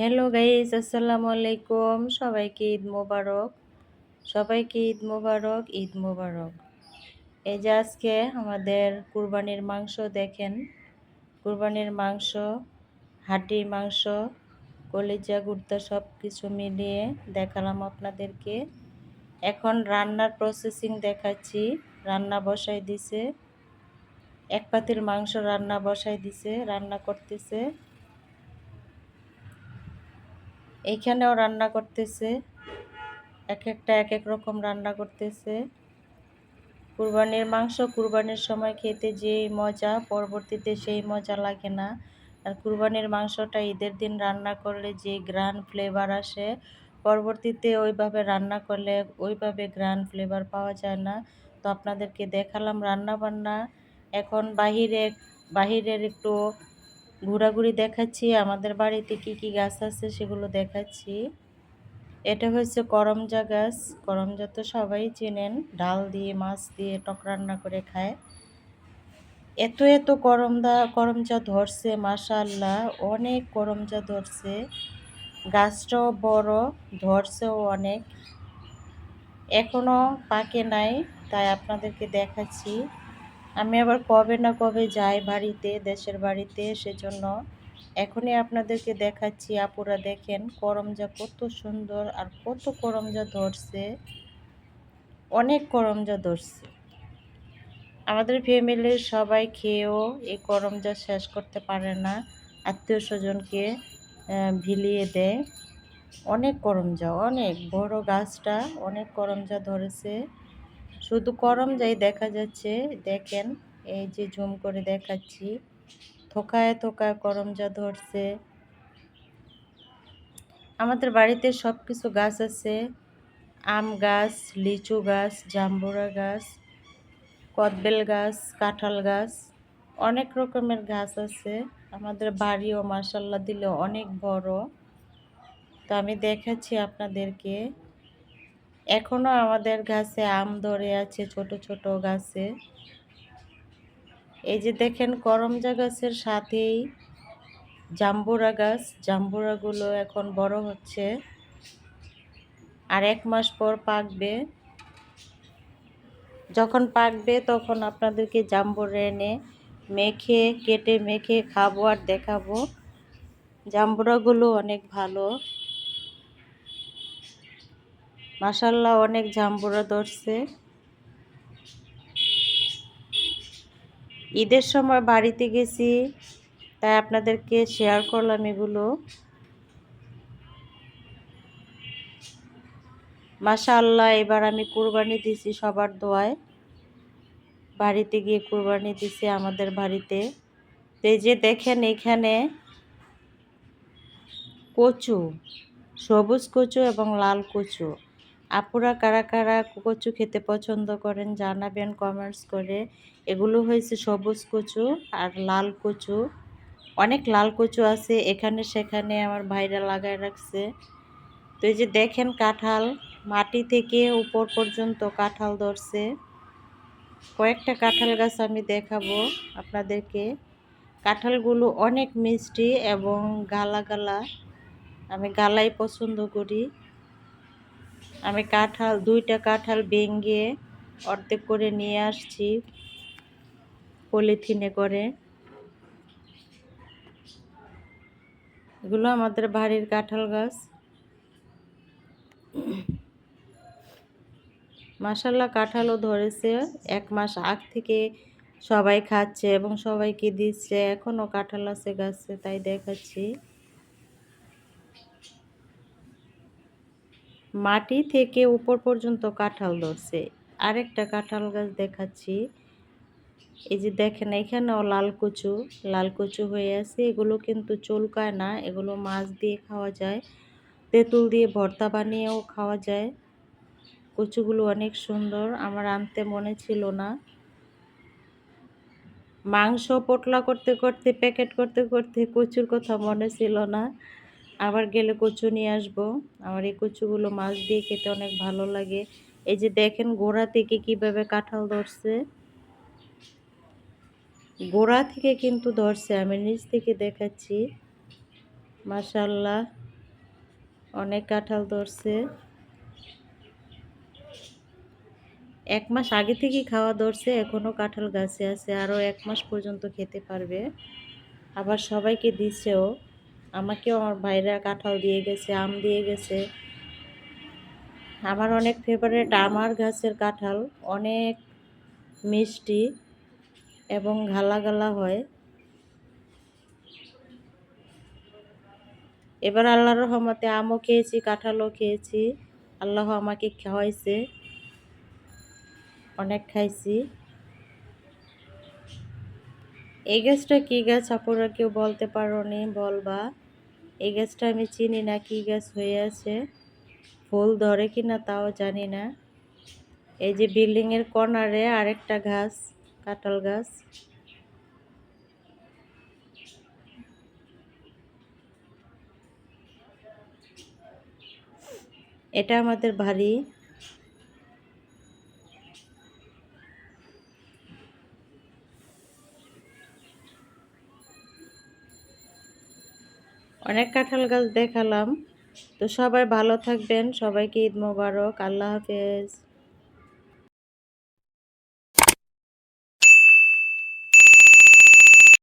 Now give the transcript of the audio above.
Hello guys আসসালামু আলাইকুম সবাইকে ঈদ মোবারক। সবাইকে ঈদ মোবারক ঈদ মোবারক। এই যে আজকে আমাদের কুরবানির মাংস দেখেন। কুরবানির মাংস হাড্ডির মাংস, কলিজা গুর্দা সব কিছু মিলিয়ে দেখালাম আপনাদেরকে। এখন রান্নার প্রসেসিং দেখাচ্ছি। রান্না বসাই দিছে। এক পাতিল মাংস রান্না বসাই দিছে, রান্না করতেছে। এইখানেও রান্না করতেছে। এক একটা এক এক রকম রান্না করতেছে। কুরবানির মাংস কুরবানির সময় খেতে যেই মজা, পরবর্তীতে সেই মজা লাগে না। আর কুরবানির মাংসটা ঈদের দিন রান্না করলে যে গ্রান ফ্লেভার আসে, পরবর্তীতে ওইভাবে রান্না করলে ওইভাবে গ্রান ফ্লেভার পাওয়া যায় না। তো আপনাদেরকে দেখালাম রান্না বান্না এখন বাহিরে, বাহিরের একটু ঘোরাঘুরি দেখাচ্ছি, আমাদের বাড়িতে কি কি গাছ আছে সেগুলো দেখাচ্ছি। এটা হচ্ছে করমজা গাছ, করমজা তো সবাই চেনেন, ডাল দিয়ে, মাছ দিয়ে টক রান্না করে খায়। এত এত করমদা, করমজা ধরছে মাশাল্লাহ অনেক করমজা ধরছে। গাছটাও বড়, ধরছেও অনেক। এখনও পাকে নাই, তাই আপনাদেরকে দেখাচ্ছি। আমি আবার কবে না কবে যাই বাড়িতে, দেশের বাড়িতে, সেজন্য এখনই আপনাদেরকে দেখাচ্ছি। আপুরা দেখেন করমজা কত সুন্দর আর কত করমজা ধরছে। অনেক করমজা ধরছে। আমাদের ফ্যামিলির সবাই খেয়েও এই করমজা শেষ করতে পারে না। আত্মীয় স্বজনকে ভিলিয়ে দেয়। অনেক করমজা অনেক। বড় গাছটা অনেক করমজা ধরেছে। শুধু করমজাই দেখা যাচ্ছে, দেখেন, এই যে জুম করে দেখাচ্ছি। থোকায় থোকায় করমজা ধরছে। আমাদের বাড়িতে সব কিছু গাছ আছে। আম গাছ, লিচু গাছ, জাম্বুরা গাছ, কদবেল গাছ, কাঁঠাল গাছ, অনেক রকমের গাছ আছে। আমাদের বাড়িও মাসাল্লা দিলে অনেক বড়। তো আমি দেখাচ্ছি আপনাদেরকে। এখনও আমাদের গাছে আম ধরে আছে, ছোট ছোট গাছে। এই যে দেখেন করমজা গাছের সাথেই জাম্বুরা গাছ, জাম্বুরাগুলো এখন বড় হচ্ছে। আর এক মাস পর পাকবে। যখন পাকবে তখন আপনাদেরকে জাম্বুরা এনে মেখে, কেটে, মেখে খাব আর দেখাবো। জাম্বুরাগুলো অনেক ভালো। মাসাল্লাহ অনেক জাম্বুরা ধরছে। ঈদের সময় বাড়িতে গেছি, তাই আপনাদেরকে শেয়ার করলাম এগুলো। মাশা আল্লাহ এবার আমি কুরবানি দিছি সবার দোয়ায়। বাড়িতে গিয়ে কুরবানি দিছি আমাদের বাড়িতে। এই যে দেখেন এখানে কচু, সবুজ কচু এবং লাল কচু। আপুরা কারা কারা কচু খেতে পছন্দ করেন জানাবেন কমেন্টস করে। এগুলো হয়েছে সবুজ কচু আর লাল কচু। অনেক লাল কচু আছে, এখানে সেখানে আমার ভাইরা লাগায় রাখছে। তো এই যে দেখেন কাঁঠাল, মাটি থেকে উপর পর্যন্ত কাঁঠাল ধরছে। কয়েকটা কাঁঠাল গাছ আমি দেখাবো আপনাদেরকে। কাঁঠালগুলো অনেক মিষ্টি এবং গালা গালা আমি গালাই পছন্দ করি। আমি কাঁঠাল, দুইটা কাঁঠাল ভেঙে অর্ধেক করে নিয়ে আসছি পলিথিনে করে। এগুলো আমাদের বাড়ির কাঁঠাল গাছ। মাসাল্লাহ কাঁঠালও ধরেছে। এক মাস আগ থেকে সবাই খাচ্ছে এবং সবাইকে দিচ্ছে। এখনও কাঁঠাল আছে গাছে, তাই দেখাচ্ছি। মাটি থেকে উপর পর্যন্ত কাঁঠাল ধরছে। আরেকটা কাঁঠাল গাছ দেখাচ্ছি। এই যে দেখেন, এখানেও লাল কচু লাল কচু হয়ে আছে। এগুলো কিন্তু চুলকায় না, এগুলো মাছ দিয়ে খাওয়া যায়। তেঁতুল দিয়ে ভর্তা বানিয়েও খাওয়া যায়। কচুগুলো অনেক সুন্দর, আমার আনতে মনে ছিল না। মাংস পোটলা করতে করতে, প্যাকেট করতে করতে কচুর কথা মনে ছিল না। আবার গেলে কচু নিয়ে আসব। আমার এই কচুগুলো মাছ দিয়ে খেতে অনেক ভালো লাগে। এই যে দেখেন গোড়া থেকে কীভাবে কাঁঠাল ধরছে। গোড়া থেকে কিন্তু ধরছে, আমি নিচ থেকে দেখাচ্ছি। মাসাল্লাহ অনেক কাঁঠাল ধরছে। এক মাস আগে থেকেই খাওয়া ধরছে এখনও কাঁঠাল গাছে আছে, আরও এক মাস পর্যন্ত খেতে পারবে। আবার সবাইকে দিছেও আমাকেও আমার ভাইরা কাঁঠাল দিয়ে গেছে, আম দিয়ে গেছে। আমার অনেক ফেভারেট আমার গাছের কাঁঠাল, অনেক মিষ্টি এবং ঘালা গালা হয়। এবার আল্লাহর রহমতে আমও খেয়েছি, কাঁঠালও খেয়েছি। আল্লাহ আমাকে খাওয়াইছে, অনেক খাইছি। এই গাছটা কী গাছ? আপনারা কেউ বলতে পারো নি বলবা। এই গাছটা আমি চিনি না কী গাছ হয়ে আছে। ফুল ধরে কি না তাও জানি না। এই যে বিল্ডিংয়ের কর্নারে আরেকটা গাছ, কাঁঠাল গাছ। এটা আমাদের বাড়ি। অনেক কাঁঠাল গাছ দেখালাম। তো সবাই ভালো থাকবেন। সবাইকে ঈদ মোবারক। আল্লাহ হাফেজ।